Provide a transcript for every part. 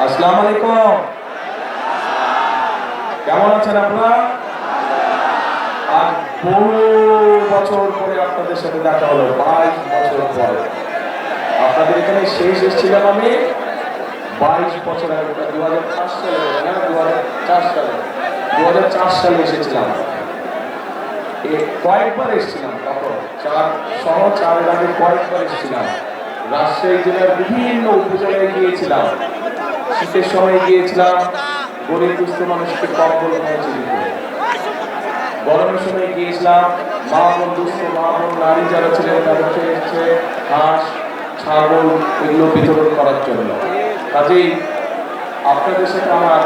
আসসালামু আলাইকুম। কেমন আছেন আপনারা? আর বহু বছর পরে আপনাদের সাথে দেখা হলো, বাইশ বছর পরে। আপনাদের এখানে শেষ এসেছিলাম আমি বাইশ বছর আগে দু হাজার চার সালে না? দু হাজার চার সালে। দু হাজার চার সালে এসেছিলাম। কয়েকবার এসেছিলাম তখন চার, সহ চারের আগে কয়েকবার এসেছিলাম। রাজশাহী জেলার বিভিন্ন উপজেলায় গিয়েছিলাম। শীতের সময় গিয়েছিলাম, গরিব দুস্থ মানুষকে কম্বল পৌঁছে গরমের সময় গিয়েছিলাম, মা বোন দুস্থ, মা বোন নারী যারা ছিলেন, তাদেরকে এসেছে হাঁস, ছাগল এগুলো বিতরণ করার জন্য। কাজেই আপনাদের সাথে আমার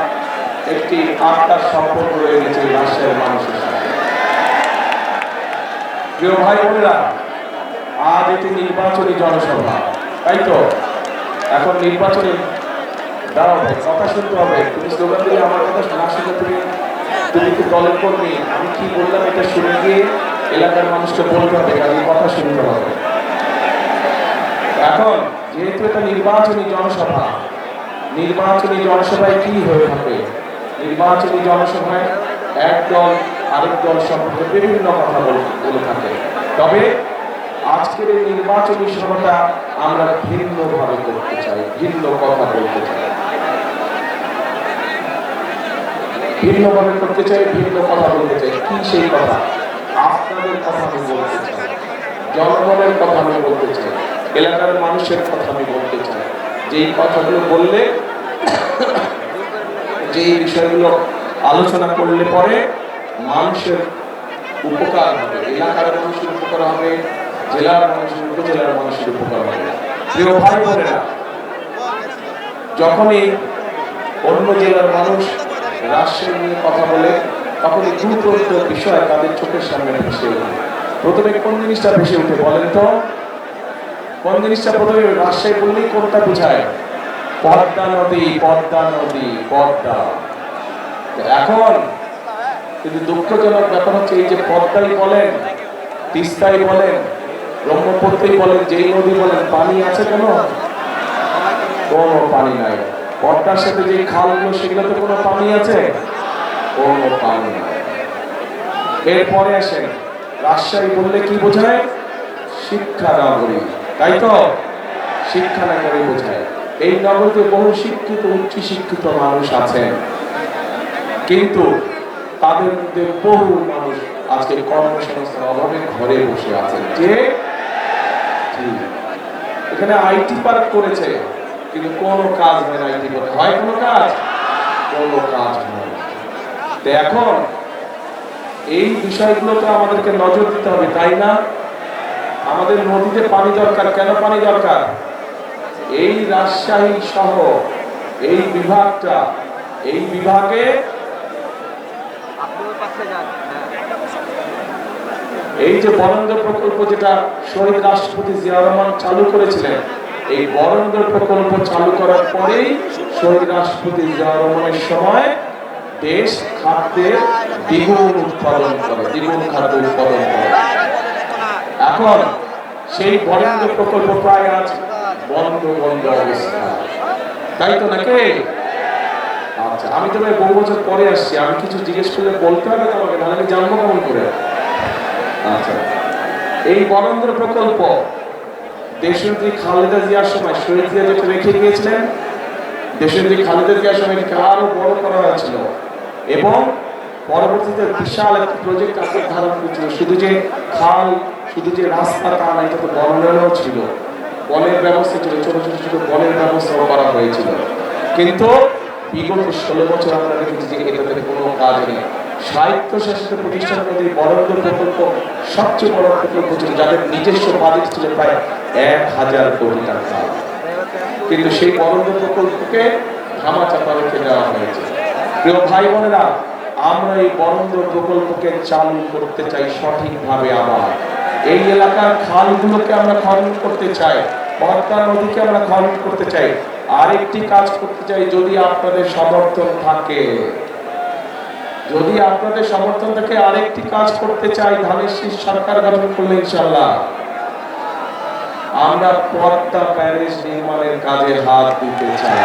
একটি আত্মার সম্পর্ক রয়ে গেছে রাজশাহীর মানুষের সাথে। প্রিয় ভাই বোনেরা, আজ এটি নির্বাচনী জনসভা, তাই তো? এখন নির্বাচনী দাঁড়াও, কথা শুনতে হবে। তুমি স্লোগান দিলে আমার কথা না শুনে তুমি তুমি কি দলের কর্মী। আমি কি বললাম এটা শুনে গিয়ে এলাকার মানুষকে বলতে হবে কাজে কথা শুনতে হবে। এখন, যেহেতু এটা নির্বাচনী জনসভা, নির্বাচনী জনসভায় কি হয়ে থাকে? নির্বাচনী জনসভায় এক দল, আরেক দল সম্পর্কে বিভিন্ন কথা বলে থাকে। তবে আজকের এই নির্বাচনী সভাটা আমরা ভিন্নভাবে করতে চাই, ভিন্ন কথা বলতে চাই। ভিন্নভাবে করতে চাই, ভিন্ন কথা বলতে চাই। কি সেই কথা? আপনাদের কথা আমি বলতে চাই। জনগণের কথা আমি বলতে চাই। এলাকার মানুষের কথা আমি বলতে চাই। যেই কথাগুলো বললে, যেই বিষয়গুলো আলোচনা করলে পরে মানুষের উপকার হবে। এলাকার মানুষের উপকার হবে, জেলার মানুষের, উপজেলার মানুষের উপকার হবে। প্রিয় ভাই বোনেরা, যখনই অন্য জেলার মানুষ রাজশাহী নিয়ে কথা বলে তখন এই গুরুত্ব বিষয় তাদের চোখের সামনে ভেসে ওঠে প্রথমে কোন জিনিসটা ভেসে উঠে বলেন তো? কোন জিনিসটা প্রথমে রাজশাহী বললেই কোনটা বোঝায়? পদ্মা নদী পদ্মা নদী, পদ্মা। এখন কিন্তু দুঃখজনক ব্যাপার হচ্ছে এই যে পদ্মাই বলেন, তিস্তাই বলেন, ব্রহ্মপুত্রই বলেন, যেই নদী বলেন, পানি আছে কেন? কোনো পানি নাই। পদ্মার সাথে যে খালগুলো সেগুলোতে কোনো পানি আছে? কোনো পানি এরপরে আসেন, রাজশাহী বললে কি বোঝায়? শিক্ষা নগরী। তাই তো? শিক্ষা নগরী বোঝায়। এই নগরীতে বহু শিক্ষিত, উচ্চ শিক্ষিত মানুষ আছেন। কিন্তু তাদের মধ্যে বহু মানুষ আজকে কর্মসংস্থান অভাবে ঘরে বসে আছেন। যে এখানে আইটি পার্ক করেছে। কিন্তু কোনো কাজ হয় না পার্ক হয় কোনো কাজ? কোনো কাজ হয়। তো এখন এই বিষয়গুলোতে আমাদেরকে নজর দিতে হবে তাই না? আমাদের নদীতে পানি দরকার। কেন পানি দরকার? এই রাজশাহী সহ এই বিভাগটা এই বিভাগে হ্যাঁ। এই যে বরেন্দ্র প্রকল্প যেটা শহীদ রাষ্ট্রপতি জিয়া রহমান চালু করেছিলেন এই বরেন্দ্র প্রকল্প চালু করার পরেই শহীদ রাষ্ট্রপতি জিয়া সময় দেশ খাদ্যের দ্বিগুণ উৎপাদন করে, দ্বিগুণ খাদ্য উৎপাদন করে। এখন সেই বরেন্দ্র প্রকল্প প্রায় আজ বন্ধ বন্ধ অবস্থা। তাই তো নাকি? আচ্ছা আমি তবে বহু বছর পরে আসছি, আমি কিছু জিজ্ঞেস করলে বলতে হবে তোমাকে নাহলে আমি জানব কেমন করে? আচ্ছা এই বরেন্দ্র প্রকল্প দেশনেত্রী খালেদা জিয়ার সময়, শহীদ জিয়া যেটা রেখে গিয়েছিলেন দেশনেত্রী খালেদা জিয়ার সময় এটাকে আরও বড় করা হয়েছিল। এবং পরবর্তীতে বিশাল একটি প্রজেক্ট আকার ধারণ করেছিল। শুধু যে খাল, শুধু যে রাস্তা তা না এটা তো বর্ণনাও ছিল। বলের ব্যবস্থা ছিল, ছোট ছোট ছোট বনের ব্যবস্থাও করা হয়েছিল। কিন্তু বিগত ষোলো বছর আমরা দেখেছি যে এটাতে কোনো কাজ নেই। সাহিত্য শাসিত প্রতিষ্ঠান মধ্যে বরেন্দ্র প্রকল্প, সবচেয়ে বড় প্রকল্প ছিল, যাদের নিজস্ব বাজেট ছিল প্রায় এক হাজার কোটি টাকা। কিন্তু সেই বরেন্দ্র প্রকল্পকে ধামাচাপা রেখে দেওয়া হয়েছে। প্রিয় ভাই বোনেরা আমরা এই বরেন্দ্র প্রকল্পকে চালু করতে চাই সঠিকভাবে আবার। এই এলাকার খালগুলোকে আমরা খনন করতে চাই, পদ্মা নদীকে আমরা খনন করতে চাই। আরেকটি কাজ করতে চাই, যদি আপনাদের সমর্থন থাকে। যদি আপনাদের সমর্থন থেকে আরেকটি কাজ করতে চাই ধানের শীষ সরকার গঠন করলে ইনশাল্লাহ আমরা পদ্মা প্যারিস নির্মাণের কাজে হাত দিতে চাই।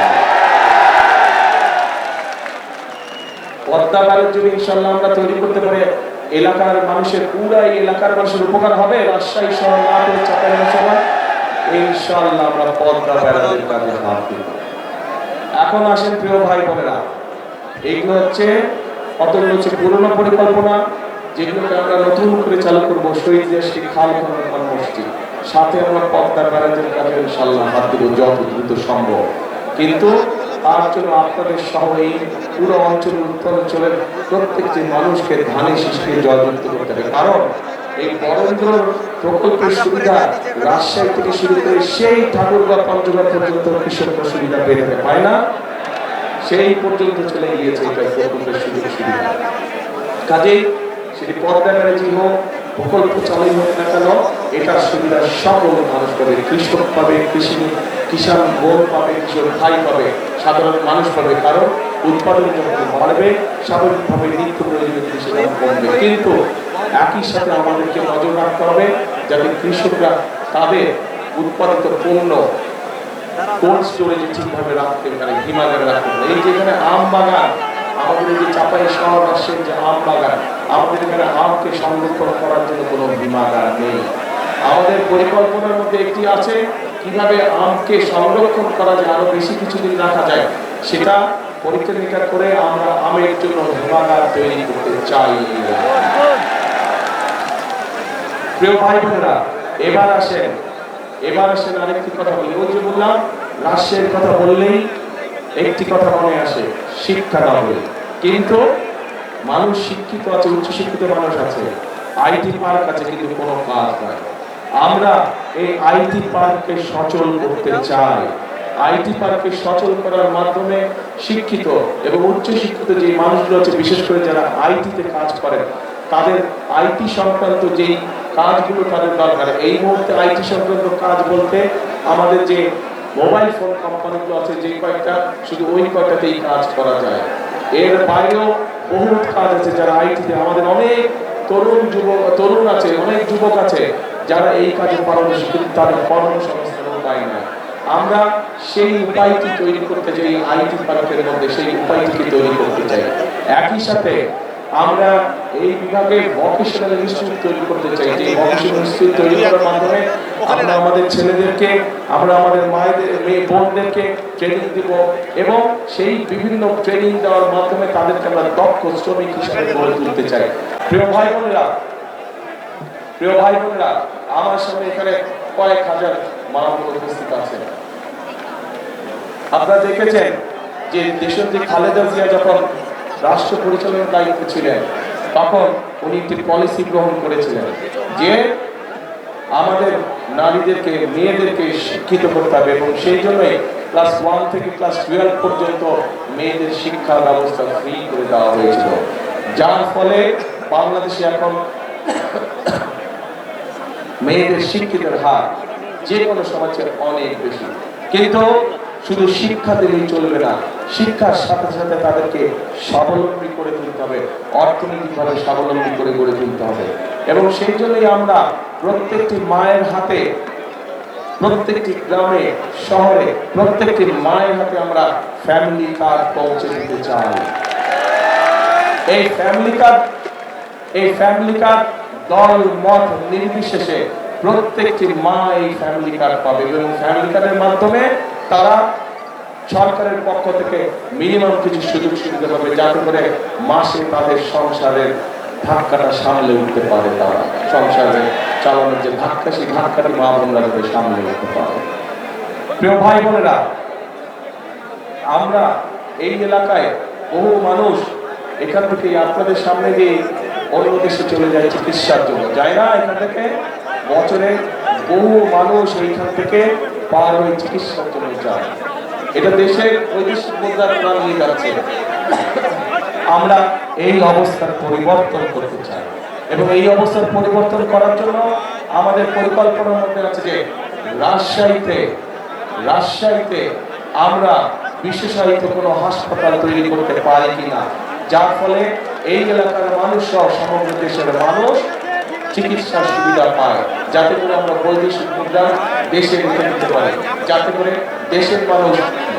পদ্মা ব্যারেজ যদি ইনশাল্লাহ আমরা তৈরি করতে পারি, এলাকার মানুষের, পুরা এই এলাকার মানুষের উপকার হবে। রাজশাহী শহর নাটোর চাপাইনবাবগঞ্জ ইনশাল্লাহ আমরা পদ্মা ব্যারেজের কাজে হাত দিব। এখন আসেন প্রিয় ভাই বোনেরা এইগুলো হচ্ছে কতগুলো হচ্ছে পুরনো পরিকল্পনা, যেগুলোকে আমরা নতুন করে চালু করব, শহীদ দেশকে খাল খনন কর্মসূচি সাথে আমরা পদ্মার ব্যারাজের কাজে ইনশাল্লাহ হাত দিব যত দ্রুত সম্ভব। কিন্তু তার জন্য আপনাদের সহ এই পুরো অঞ্চলের উত্তরাঞ্চলের প্রত্যেকটি মানুষকে ধানে শীষকে জয়যুক্ত করতে হবে। কারণ এই বরেন্দ্র প্রকল্পের সুবিধা রাজশাহী থেকে শুরু করে সেই ঠাকুরগাঁ পঞ্চগড় পর্যন্ত কৃষকরা সুবিধা পেয়ে পায় না? সেই পর্যন্ত চলে গিয়েছে এটা প্রকল্পের সুযোগ সুবিধা। কাজেই সেটি পদ্মা ব্যারাজি হোক প্রকল্প চালু হোক না কেন, এটার সুবিধা সকল মানুষ পাবে, কৃষক পাবে, কৃষি, কিষাণ বোন পাবে কৃষক ভাই পাবে, সাধারণ মানুষ পাবে, কারণ উৎপাদন যখন বাড়বে, স্বাভাবিকভাবে নিত্য প্রয়োজনীয় কমবে। কিন্তু একই সাথে আমাদেরকে নজর রাখতে হবে যাতে কৃষকরা তাদের উৎপাদিত পণ্য কোল্ড স্টোরেজে ঠিকভাবে রাখতে পারে, হিমাগারে রাখতে পারে, এই যে এখানে আম বাগান, আমাদের যে চাপাই শহর রাজশাহীর যে আম বাগান, আমাদের এখানে আমকে সংরক্ষণ করার জন্য কোনো হিমাগার নেই। আমাদের পরিকল্পনার মধ্যে একটি আছে, কীভাবে আমকে সংরক্ষণ করা যায়, আরও বেশি কিছুদিন রাখা যায়, সেটা পরীক্ষা করে আমরা আমের জন্য হিমাগার তৈরি করতে চাই। প্রিয় ভাই বোনেরা, এবার আসেন এবার আসেন আরেকটি কথা বলি। ওই যে বললাম, রাষ্ট্রের কথা বললেই একটি কথা মনে আসে, শিক্ষা বলে কিন্তু মানুষ শিক্ষিত আছে উচ্চ শিক্ষিত মানুষ আছে, আইটি পার্ক আছে, কিন্তু কোনো কাজ নাই। আমরা এই আইটি পার্ককে সচল করতে চাই। আইটি পার্ককে সচল করার মাধ্যমে শিক্ষিত এবং উচ্চ শিক্ষিত যে মানুষগুলো আছে, বিশেষ করে যারা আইটিতে কাজ করেন তাদের আইটি সংক্রান্ত যেই কাজগুলো তাদের দরকার। এই মুহূর্তে আইটি সংক্রান্ত কাজ বলতে আমাদের যে মোবাইল ফোন কোম্পানিগুলো আছে, যে কয়েকটা শুধু ওই কয়টাতেই কাজ করা যায়। এর বাইরেও বহু কাজ আছে যারা আইটিতে আমাদের অনেক তরুণ যুবক, তরুণ আছে, অনেক যুবক আছে, যারা এই কাজে পারদর্শী, কিন্তু তাদের কর্মসংস্থান পায় না। আমরা সেই উপায়টি তৈরি করতে চাই আইটি পার্কের মধ্যে সেই উপায়টিকে তৈরি করতে চাই। একই সাথে আমরা এই বিভাগে ভকেশনাল ইনস্টিটিউট তৈরি করতে চাই। যে ভকেশনাল ইনস্টিটিউট তৈরি করার মাধ্যমে আমরা আমাদের ছেলেদেরকে আমরা আমাদের মায়েদের মেয়ে বোনদেরকে ট্রেনিং দিব এবং সেই বিভিন্ন ট্রেনিং দেওয়ার মাধ্যমে তাদেরকে আমরা দক্ষ শ্রমিক হিসাবে গড়ে তুলতে চাই। প্রিয় ভাই বোনেরা প্রিয় ভাই বোনেরা আমার সামনে এখানে কয়েক হাজার মানব উপস্থিত আছেন আপনারা দেখেছেন যে দেশনেত্রী খালেদা জিয়া যখন রাষ্ট্র পরিচালনার দায়িত্বে ছিলেন। তখন উনি একটি পলিসি গ্রহণ করেছিলেন যে আমাদের নারীদেরকে, মেয়েদেরকে শিক্ষিত করতে হবে এবং সেই জন্যই ক্লাস ওয়ান থেকে ক্লাস টুয়েলভ পর্যন্ত মেয়েদের শিক্ষা ব্যবস্থা ফ্রি করে দেওয়া হয়েছিল। যার ফলে বাংলাদেশে এখন মেয়েদের শিক্ষিতের হার যে কোনো সমাজের অনেক বেশি। কিন্তু শুধু শিক্ষা দিলেই চলবে না শিক্ষার সাথে সাথে তাদেরকে স্বাবলম্বী করে তুলতে হবে, অর্থনৈতিকভাবে স্বাবলম্বী করে গড়ে তুলতে হবে। এবং সেই জন্যই আমরা প্রত্যেকটি মায়ের হাতে, প্রত্যেকটি গ্রামে, শহরে, প্রত্যেকটি মায়ের হাতে আমরা ফ্যামিলি কার্ড পৌঁছে দিতে চাই। এই ফ্যামিলি কার্ড এই ফ্যামিলি কার্ড দল, মত নির্বিশেষে প্রত্যেকটি মা এই ফ্যামিলি কার্ড পাবে। এবং ফ্যামিলি কার্ডের মাধ্যমে তারা সরকারের পক্ষ থেকে মিনিমাম কিছু সুযোগ সুবিধা পাবে যাতে করে মাসে তাদের সংসারের ধাক্কাটা সামলে উঠতে পারে তারা। সংসারে চালানোর যে ধাক্কা, সেই ধাক্কাটি মা বোনরা যাতে সামলে উঠতে পারে। প্রিয় ভাই বোনেরা, আমরা এই এলাকায় বহু মানুষ এখান থেকে আপনাদের সামনে দিয়ে অন্য দেশে চলে যায় চিকিৎসার জন্য। যায় না এখান থেকে? বছরে বহু মানুষ এইখান থেকে পার হয়ে চিকিৎসার জন্য যায়। এটা দেশের বৈদেশিক মুদ্রার প্রাণ নিয়ে যাচ্ছে আমরা এই অবস্থার পরিবর্তন করতে চাই এবং এই অবস্থার পরিবর্তন করার জন্য আমাদের পরিকল্পনার মধ্যে আছে যে রাজশাহীতে রাজশাহীতে আমরা বিশেষায়িত কোনো হাসপাতাল তৈরি করতে পারি কিনা, যার ফলে এই এলাকার মানুষ সহ সমগ্র দেশের মানুষ চিকিৎসার সুবিধা পায়। যাতে করে আমরা বৈদেশিক মুদ্রা দেশে রেখে পারি। যাতে করে দেশের মানুষ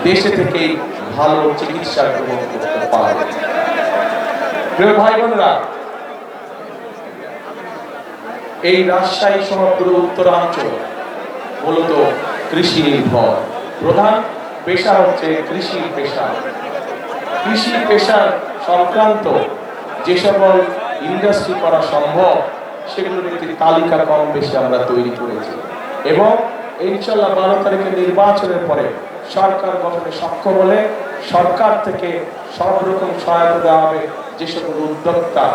দেশে থেকেই ভালো চিকিৎসা গ্রহণ করতে পারে প্রিয় ভাই বোনেরা, এই রাজশাহী সহ পুরো উত্তরাঞ্চল মূলত কৃষি নির্ভর। প্রধান পেশা হচ্ছে কৃষি পেশা। কৃষি পেশার সংক্রান্ত যে সকল ইন্ডাস্ট্রি করা সম্ভব, সেগুলোর একটি তালিকা কম বেশি আমরা তৈরি করেছি। এবং ইনশাল্লাহ বারো তারিখে নির্বাচনের পরে সরকার গঠনে সক্ষম হলে সরকার থেকে সব রকম সহায়তা দেওয়া হবে যে সকল উদ্যোক্তা,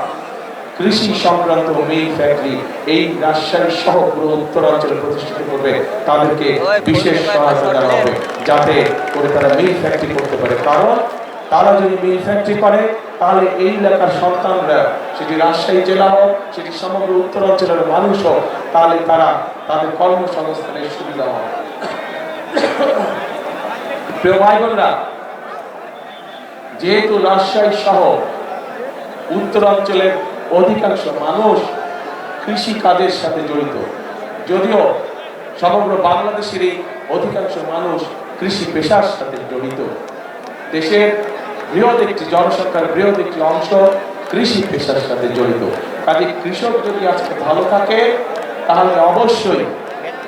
কৃষি সংক্রান্ত মিল ফ্যাক্টরি, এই রাজশাহী সহ পুরো উত্তরাঞ্চলে প্রতিষ্ঠিত করবে, তাদেরকে বিশেষ সহায়তা দেওয়া হবে যাতে করে তারা মিল ফ্যাক্টরি করতে পারে। কারণ তারা যদি মিল ফ্যাক্টরি করে, তাহলে এই এলাকার সন্তানরা, সেটি রাজশাহী জেলা হোক, সেটি সমগ্র উত্তরাঞ্চলের মানুষ হোক, তাহলে তারা তাদের কর্মসংস্থানের সুবিধা হবে। যেহেতু রাজশাহী সহ উত্তরাঞ্চলের অধিকাংশ মানুষ কৃষি কাজের সাথে জড়িত, যদিও সমগ্র বাংলাদেশের এই অধিকাংশ মানুষ কৃষি পেশার সাথে জড়িত। দেশের বৃহৎ একটি জনসংখ্যার বৃহৎ একটি অংশ কৃষি পেশার সাথে জড়িত। কাজে কৃষক যদি আজকে ভালো থাকে, তাহলে অবশ্যই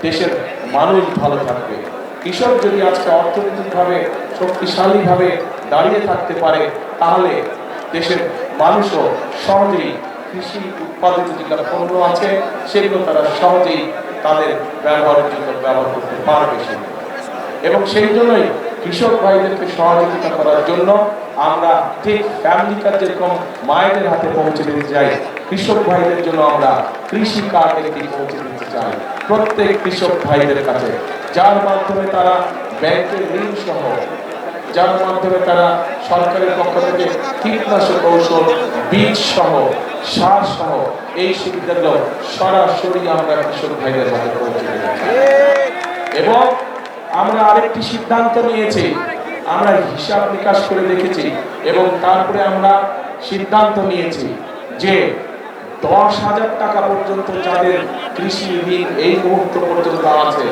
দেশের মানুষ ভালো থাকবে। কৃষক যদি আজকে অর্থনৈতিকভাবে, শক্তিশালীভাবে দাঁড়িয়ে থাকতে পারে, তাহলে দেশের মানুষও সহজেই কৃষি উৎপাদিত যেগুলো পণ্য আছে, সেগুলো তারা সহজেই তাদের ব্যবহারের জন্য ব্যবহার করতে পারবে এবং সেই জন্যই কৃষক ভাইদেরকে সহযোগিতা করার জন্য আমরা ঠিক ফ্যামিলি কার্ড যেরকম মায়েদের হাতে পৌঁছে দিতে চাই, কৃষক ভাইদের জন্য আমরা কৃষি কার্ড একটি পৌঁছে দিতে চাই। প্রত্যেক কৃষক ভাইদের কাছে যার মাধ্যমে তারা ব্যাংকের ঋণ সহ যার মাধ্যমে তারা সরকারের পক্ষ থেকে কীটনাশক ঔষধ বীজ সহ সার সহ এই সুবিধাগুলো সরাসরি আমরা কৃষক ভাইদের হাতে পৌঁছে এবং আমরা আরেকটি সিদ্ধান্ত নিয়েছি, আমরা হিসাব নিকাশ করে দেখেছি এবং তারপরে আমরা সিদ্ধান্ত নিয়েছি যে দশ হাজার টাকা পর্যন্ত যাদের কৃষি ঋণ এই মুহূর্ত পর্যন্ত আছে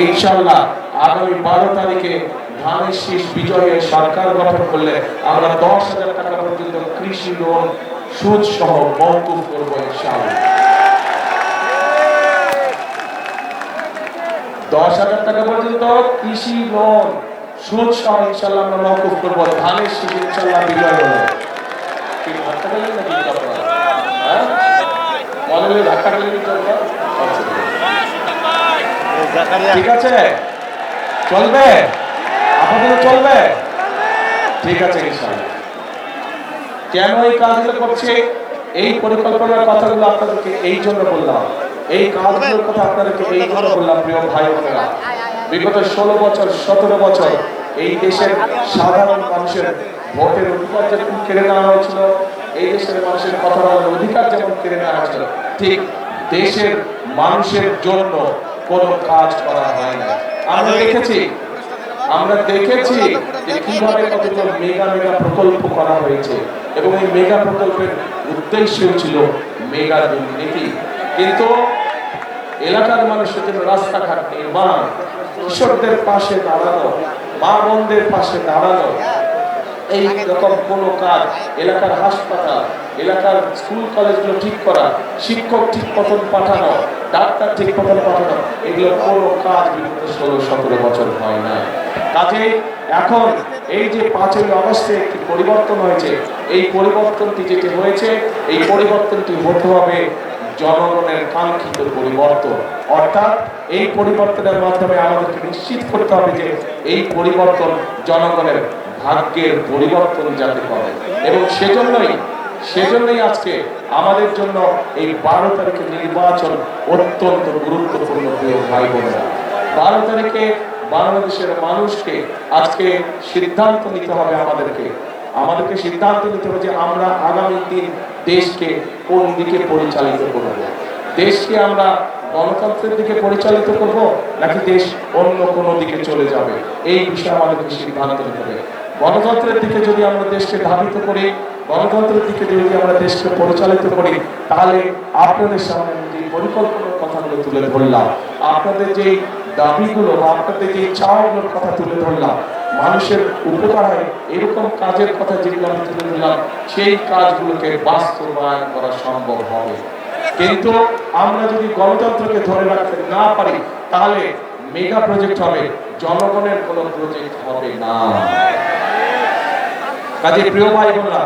ইনশাল্লাহ আগামী বারো তারিখে ধানের শীষ বিজয়ের সরকার গঠন করলে আমরা দশ হাজার টাকা পর্যন্ত কৃষি লোন সুদ সহ মৌকুফ করব ইনশাল্লাহ দশ হাজার টাকা পর্যন্ত কৃষি লোন সুদ সহ ইনশাল্লাহ আমরা মৌকুফ করব ধানের শীষ ইনশাল্লাহ বিজয় হলো কি ধাক্কা দিলেন নাকি আপনারা? হ্যাঁ? মনে হলে ধাক্কা দিলেন ঠিক আছে? চলবে? চলবে? ঠিক আছে কেন এই কাজগুলো করছে? এই পরিকল্পনার কথাগুলো আপনাদেরকে এই জন্য বললাম। এই কাজগুলোর কথা আপনাদেরকে এই জন্য বললাম, প্রিয় ভাই বোনেরা। বিগত ষোলো বছর, সতেরো বছর এই দেশের সাধারণ মানুষের ভোটের অধিকার যেমন কেড়ে নেওয়া হয়েছিল, এই দেশের মানুষের কথা বলার অধিকার যেমন কেড়ে নেওয়া হয়েছিল, ঠিক দেশের মানুষের জন্য কোনো কাজ করা হয় না আমরা দেখেছি। আমরা দেখেছি যে কীভাবে কতগুলো মেগা মেগা প্রকল্প করা হয়েছে এবং এই মেগা প্রকল্পের উদ্দেশ্য ছিল মেগা দুর্নীতি। কিন্তু এলাকার মানুষের জন্য রাস্তাঘাট নির্মাণ কৃষকদের পাশে দাঁড়ানো মা বোনদের পাশে দাঁড়ানো এই রকম কোনো কাজ এলাকার হাসপাতাল, এলাকার স্কুল কলেজগুলো ঠিক করা, শিক্ষক ঠিক মতন পাঠানো, ডাক্তার ঠিক মতন পাঠানো, এগুলো কোনো কাজ বিগত ষোলো, সতেরো বছর হয় না। কাজে এখন এই যে পাঁচই অগস্টে একটি পরিবর্তন হয়েছে, এই পরিবর্তনটি যেটি হয়েছে, এই পরিবর্তনটি হতে হবে জনগণের কাঙ্ক্ষিত পরিবর্তন। অর্থাৎ এই পরিবর্তনের মাধ্যমে আমাদেরকে নিশ্চিত করতে হবে যে এই পরিবর্তন জনগণের ভাগ্যের পরিবর্তন যাতে করে। এবং সেজন্যই সেজন্যই আজকে আমাদের জন্য এই বারো তারিখের নির্বাচন অত্যন্ত গুরুত্বপূর্ণ, প্রিয় ভাই বোনেরা বারো তারিখে বাংলাদেশের মানুষকে আজকে সিদ্ধান্ত নিতে হবে আমাদেরকে। আমাদেরকে সিদ্ধান্ত নিতে হবে যে আমরা আগামী দিন দেশকে কোন দিকে পরিচালিত করব। দেশকে আমরা গণতন্ত্রের দিকে পরিচালিত করব নাকি দেশ অন্য কোনো দিকে চলে যাবে? এই বিষয়ে আমাদেরকে সিদ্ধান্ত নিতে হবে। গণতন্ত্রের দিকে যদি আমরা দেশকে ধাবিত করি, গণতন্ত্রের দিকে যদি আমরা দেশকে পরিচালিত করি, তাহলে আপনাদের সামনে যে পরিকল্পনার কথাগুলো তুলে ধরলাম, আপনাদের যে দাবিগুলো বা আপনাদের যে চাওয়াগুলোর কথা তুলে ধরলাম, মানুষের উপকার এরকম কাজের কথা যেগুলো আমি তুলে ধরলাম, সেই কাজগুলোকে বাস্তবায়ন করা সম্ভব হবে। কিন্তু আমরা যদি গণতন্ত্রকে ধরে রাখতে না পারি, তাহলে মেগা প্রজেক্ট হবে, জনগণের কোনো প্রজেক্ট হবে না। কাজে প্রিয় ভাই বোনরা,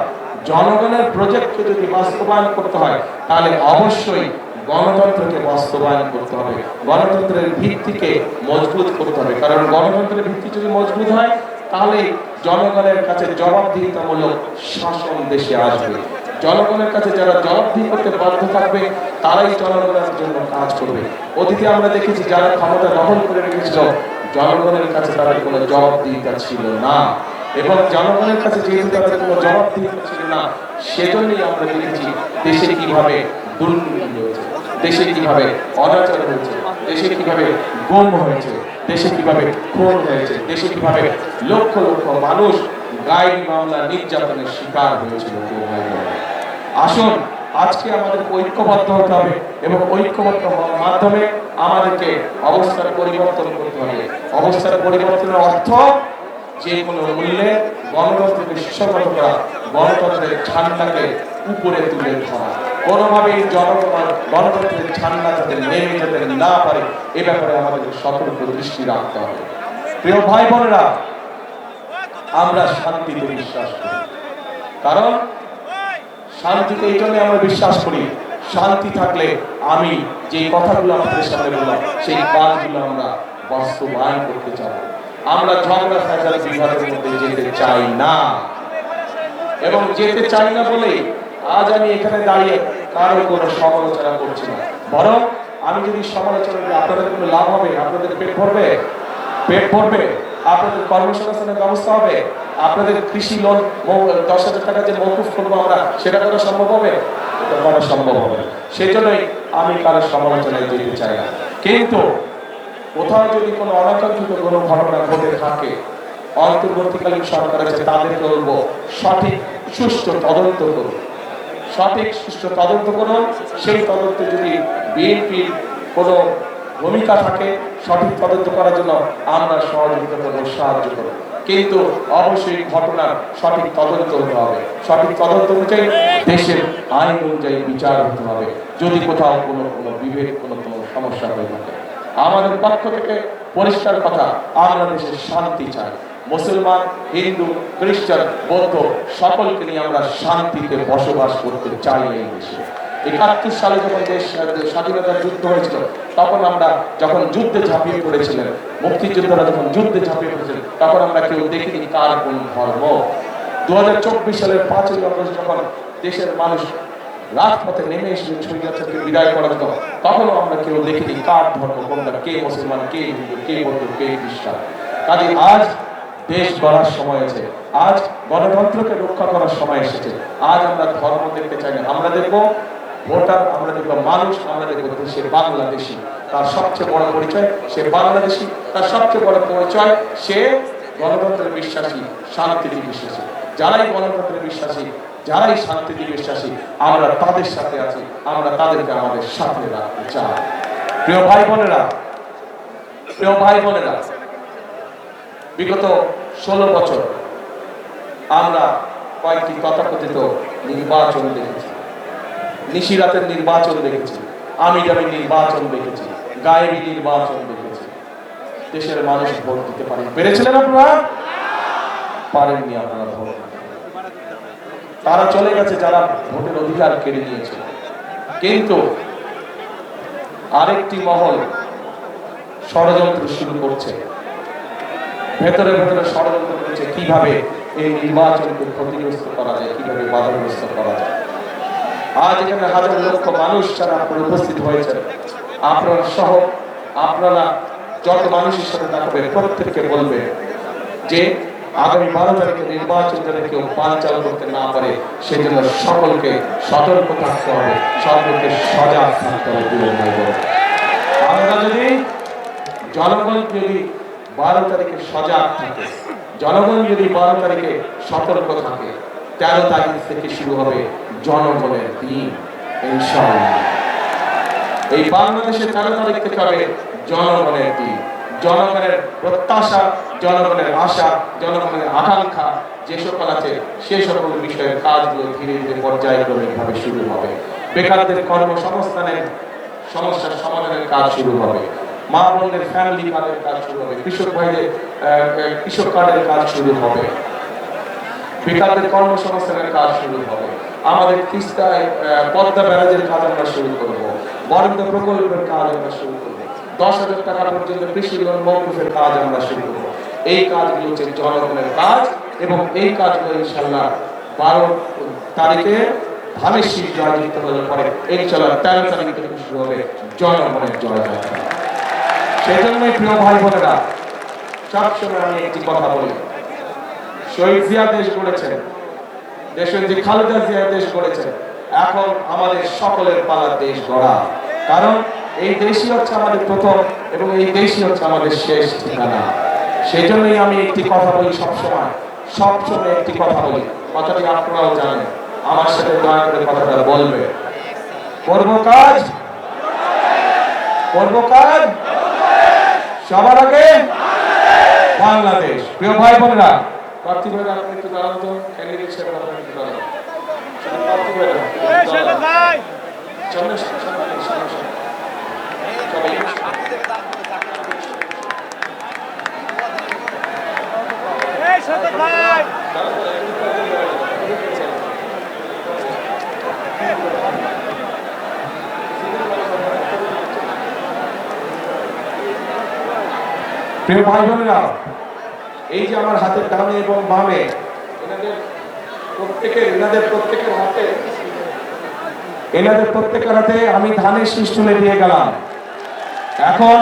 জনগণের প্রজেক্টকে যদি বাস্তবায়ন করতে হয়, তাহলে অবশ্যই গণতন্ত্রকে বাস্তবায়ন করতে হবে। গণতন্ত্রের ভিত্তিকে মজবুত করতে হবে। কারণ গণতন্ত্রের ভিত্তি যদি মজবুত হয়, তাহলে জনগণের কাছে জবাবদিহিতামূলক শাসন দেশে আসবে। জনগণের কাছে যারা জবাবদিহি করতে বাধ্য থাকবে, তারাই জনগণের জন্য কাজ করবে। অতীতে আমরা দেখেছি, যারা ক্ষমতা দখল করে রেখেছিল, জনগণের কাছে তারা কোনো জবাবদিহিতা ছিল না। এবং জনগণের কাছে যেহেতু তাদের কোনো জবাবদিহিতা ছিল না, সেজন্যই আমরা দেখেছি দেশে কীভাবে দুর্নীতি হয়েছে, দেশে কীভাবে অনাচার হয়েছে, দেশে কীভাবে গুম হয়েছে, দেশে কীভাবে খুন হয়েছে, দেশে কীভাবে লক্ষ লক্ষ মানুষ গায়েবী মামলা নির্যাতনের শিকার হয়েছিল। আসুন, আজকে আমাদের ঐক্যবদ্ধ হতে হবে এবং ঐক্যবদ্ধ হওয়ার মাধ্যমে আমাদেরকে অবস্থার পরিবর্তন করতে হবে অবস্থার পরিবর্তনের অর্থ যে কোনো মূল্যে গণতন্ত্রকে সুসংগত করা গণতন্ত্রের ঠান্ডাকে উপরে তুলে ধরা। কোনোভাবেই জনগণ গণতন্ত্রের ঠান্ডা যাতে নেমে যেতে না পারে, এ ব্যাপারে আমাদের সতর্ক দৃষ্টি রাখতে হবে। প্রিয় ভাই বোনেরা আমরা শান্তিতে বিশ্বাস করি। কারণ শান্তিতে এই জন্য আমরা বিশ্বাস করি, শান্তি থাকলে আমি যে কথাগুলো আমাদের সামনে বললাম, সেই কাজগুলো আমরা বাস্তবায়ন করতে চাই। আমরা ঝগড়া ফ্যাসাল বিভাগের মধ্যে যেতে চাই না। এবং যেতে চাই না বলে আজ আমি এখানে দাঁড়িয়ে কারও কোনো সমালোচনা করছি না। বরং আমি যদি সমালোচনা করি, আপনাদের কোনো লাভ হবে? আপনাদের পেট ভরবে? পেট ভরবে। আপনাদের কর্মসংস্থানের ব্যবস্থা হবে? আপনাদের কৃষি লোন দশ হাজার টাকা যে মৌকুফ করব আমরা, সেটা করা সম্ভব হবে? করা সম্ভব হবে সেই জন্যই আমি কারও সমালোচনায় যেতে চাই না। কিন্তু কোথাও যদি কোনো অনাকাঙ্ক্ষিত কোনো ঘটনা ঘটে থাকে, অন্তর্বর্তীকালীন সরকার আছে, তাদেরকে বলব, সঠিক সুষ্ঠু তদন্ত করুন। সঠিক সুষ্ঠু তদন্ত করুন, সেই তদন্তে যদি বিএনপির কোনো ভূমিকা থাকে, সঠিক তদন্ত করার জন্য আমরা সহযোগিতা করব, সাহায্য করব। কিন্তু অবশ্যই ঘটনার সঠিক তদন্ত হতে হবে। সঠিক তদন্ত অনুযায়ী দেশের আইন অনুযায়ী বিচার হতে হবে। যদি কোথাও কোনো কোনো বিভেদ, কোনো কোনো সমস্যা হয়ে থাকে আমাদের পক্ষ থেকে পরিষ্কার কথা, আমরা দেশে শান্তি চাই। মুসলমান, হিন্দু, খ্রিস্টান, বৌদ্ধ, সকলকে নিয়ে আমরা শান্তিতে বসবাস করতে চাই এই দেশে। একাত্তর সালে যখন দেশ স্বাধীনতার যুদ্ধ হয়েছিল, তখন আমরা যখন যুদ্ধে ঝাঁপিয়ে পড়েছিলেন, মুক্তিযোদ্ধারা যখন যুদ্ধে ঝাঁপিয়ে পড়েছিলেন, তখন আমরা কেউ দেখিনি কার কোন ধর্ম। দু হাজার চব্বিশ সালের পাঁচই আগস্ট যখন দেশের মানুষ রাজপথে নেমে এসেছিলেন শহীদকে বিদায় করার জন্য তখনও আমরা কেউ দেখিনি কার ধর্ম কোনটা কে মুসলমান, কে হিন্দু, কে বৌদ্ধ, কে খ্রিস্টান। কাজে আজ দেশ গড়ার সময় আছে। আজ গণতন্ত্রকে রক্ষা করার সময় এসেছে। আজ আমরা ধর্ম দেখতে চাই না। আমরা দেখব ভোটার, আমরা দেখব মানুষ, আমরা দেখব সে বাংলাদেশি। তার সবচেয়ে বড় পরিচয়, সে বাংলাদেশি। তার সবচেয়ে বড় পরিচয়, সে গণতন্ত্রের বিশ্বাসী শান্তিতে বিশ্বাসী। যারাই গণতন্ত্রের বিশ্বাসী যারাই শান্তিতে বিশ্বাসী আমরা তাদের সাথে আছি, আমরা তাদেরকে আমাদের সাথে রাখতে চাই। প্রিয় ভাই বোনেরা, প্রিয় ভাই বোনেরা, বিগত ষোলো বছর আমরা কয়েকটি তথাকথিত নির্বাচন দেখেছি। নিশিরাতের নির্বাচন দেখেছি আমি জানি নির্বাচন দেখেছি, গায়েবী নির্বাচন দেখেছি। দেশের মানুষ ভোট দিতে পারেন পেরেছিলেন আপনারা? পারেননি আপনারা ভোট। তারা চলে গেছে যারা ভোটের অধিকার কেড়ে নিয়েছে। কিন্তু আরেকটি মহল ষড়যন্ত্র শুরু করছে। ভেতরে ভেতরে ষড়যন্ত্র করছে কীভাবে এই নির্বাচনকে ক্ষতিগ্রস্ত করা যায়, কীভাবে বাধাগ্রস্ত করা যায়। আজ এখানে হাজার লক্ষ মানুষ যারা আপনারা উপস্থিত হয়েছেন, আপনারা সহ আপনারা যত মানুষের সাথে দেখা প্রত্যেককে বলবে যে আগামী বারো তারিখে নির্বাচন যেন কেউ পাঞ্চাল করতে না পারে, সেজন্য সকলকে সতর্ক থাকতে হবে, সকলকে সজাগ থাকতে হবে। আমরা যদি জনগণ যদি বারো তারিখে সজাগ থাকে, জনগণ যদি বারো তারিখে সতর্ক থাকে, তেরো তারিখ থেকে শুরু হবে জনগণের দিন, ইনশাআল্লাহ এই বাংলাদেশে তেরো তারিখ থেকে হবে জনগণের দিন জনগণের প্রত্যাশা, জনগণের আশা, জনগণের আকাঙ্ক্ষা, যে সকল আছে, সে সকল বিষয়ের কাজগুলো ধীরে ধীরে পর্যায়ক্রমিকভাবে শুরু হবে। বেকারদের কর্মসংস্থানের সমস্যার সমাধানের কাজ শুরু হবে। মা বোনদের ফ্যামিলি কার্ডের কাজ শুরু হবে। কৃষক ভাইদের কৃষক কার্ডের কাজ শুরু হবে। বেকারদের কর্মসংস্থানের কাজ শুরু হবে। আমাদের তিস্তায় পদ্মা ব্যারাজের কাজ আমরা শুরু করব। বরেন্দ্র প্রকল্পের কাজ আমরা শুরু করব। দশ হাজার টাকা পর্যন্ত কৃষি লোন মৌকুফের কাজ আমরা শুরু করব। এই কাজগুলো হচ্ছে জনগণের কাজ এবং এই কাজগুলো ইনশাল্লাহ বারো তারিখে শীত জয় জিততে হলে পরে ইনশাল্লাহ তেরো তারিখ থেকে শুরু হবে জনগণের জয় যাত্রা সেই জন্যই প্রিয় ভাই বোনেরা, সবসময় আমি একটি কথা বলি। শহীদ জিয়া দেশ গড়েছেন দেশের যে খালেদা জিয়া দেশ গড়েছেন এখন আমাদের সকলের পালার দেশ গড়া। কারণ এই দেশই হচ্ছে আমাদের প্রথম এবং এই দেশই হচ্ছে আমাদের শেষ ঠিকানা। সেই জন্যই আমি একটি কথা বলি সবসময় সবসময় একটি কথা বলি। কথাটি আপনারাও জানেন, আমার সাথে দয়া করে কথাটা বলবে। করব কাজ? করব কাজ? সবার আগে বাংলাদেশ। প্রিয় ভাই বোনেরা, প্রার্থী আপনি একটু দাঁড়ান তো। ক্যান্ডিডেট সাহেব আপনি একটু দাঁড়ান। ভাইরা। প্রিয় ভাই বোনেরা এই যে আমার হাতের ডানে এবং বামে এনাদের প্রত্যেকের এনাদের প্রত্যেকের হাতে এনাদের প্রত্যেকের হাতে আমি ধানের শীষ তুলে দিয়ে গেলাম। এখন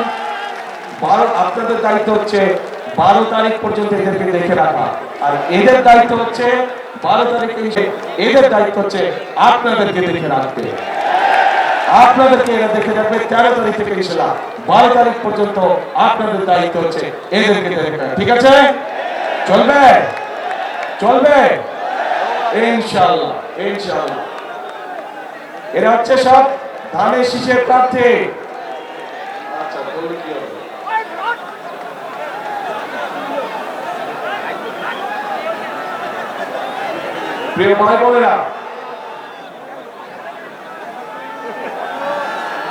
বারো, আপনাদের দায়িত্ব হচ্ছে বারো তারিখ পর্যন্ত এদেরকে দেখে রাখা। আর এদের দায়িত্ব হচ্ছে বারো তারিখে এদের দায়িত্ব হচ্ছে আপনাদেরকে দেখে রাখতে। আপনাদেরকে এরা দেখে রাখবে তেরো তারিখ থেকে ইনশাল্লাহ বারো তারিখ পর্যন্ত আপনাদের দায়িত্ব হচ্ছে এদেরকে দেখে। ঠিক আছে? চলবে? চলবে? ইনশাল্লাহ ইনশাল্লাহ এরা হচ্ছে সব ধানের শীষের প্রার্থী। প্রিয় ভাই বোনেরা,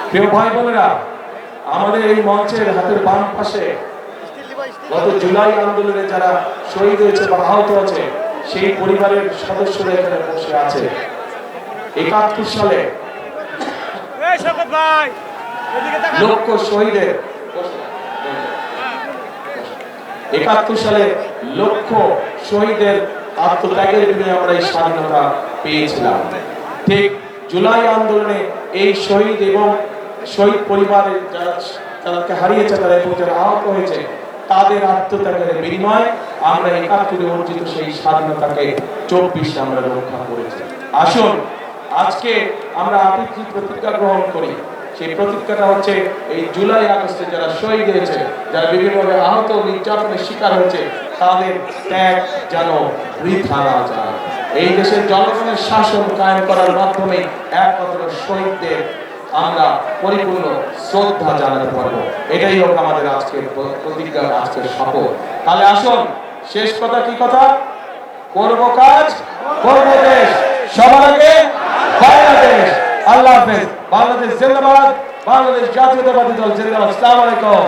প্রিয় ভাই বোনেরা, আমাদের এই মঞ্চের হাতের বাম পাশে গত জুলাই আন্দোলনে যারা শহীদ হয়েছে বা আহত আছে সেই পরিবারের সদস্যরা এখানে বসে আছে। একাত্তর সালে লক্ষ শহীদের একাত্তর সালে লক্ষ শহীদের আত্মত্যাগের বিনিময়ে আমরা এই স্বাধীনতা পেয়েছিলাম। ঠিক জুলাই আন্দোলনে এই শহীদ এবং শহীদ পরিবারের যারা হারিয়েছে তারা এবং যারা আহত হয়েছে তাদের আত্মত্যাগের বিনিময়ে আমরা একাত্তরে অর্জিত সেই স্বাধীনতাকে চব্বিশে আমরা রক্ষা করেছি। আসুন আজকে আমরা আবেগী প্রতিজ্ঞা গ্রহণ করি। সেই প্রতিজ্ঞাটা হচ্ছে এই জুলাই আগস্টে যারা শহীদ হয়েছে, যারা বিভিন্নভাবে আহত নির্যাতনের শিকার হয়েছে, তাদের ত্যাগ যেন বৃথা না যায়। এই দেশের জনগণের শাসন কায়েম করার মাধ্যমে একমাত্র শহীদদের আমরা পরিপূর্ণ শ্রদ্ধা জানাতে পারব। এটাই হোক আমাদের আজকের প্র- প্রতিজ্ঞা, আজকের শপথ। তাহলে আসুন, শেষ কথা কি কথা? করব কাজ, করব দেশ। সবার আগে বাংলাদেশ আল্লাহ হাফেজ। বাংলাদেশ জিন্দাবাদ বাংলাদেশ জাতীয়তাবাদী দল জিন্দাবাদ। আসসালামু আলাইকুম।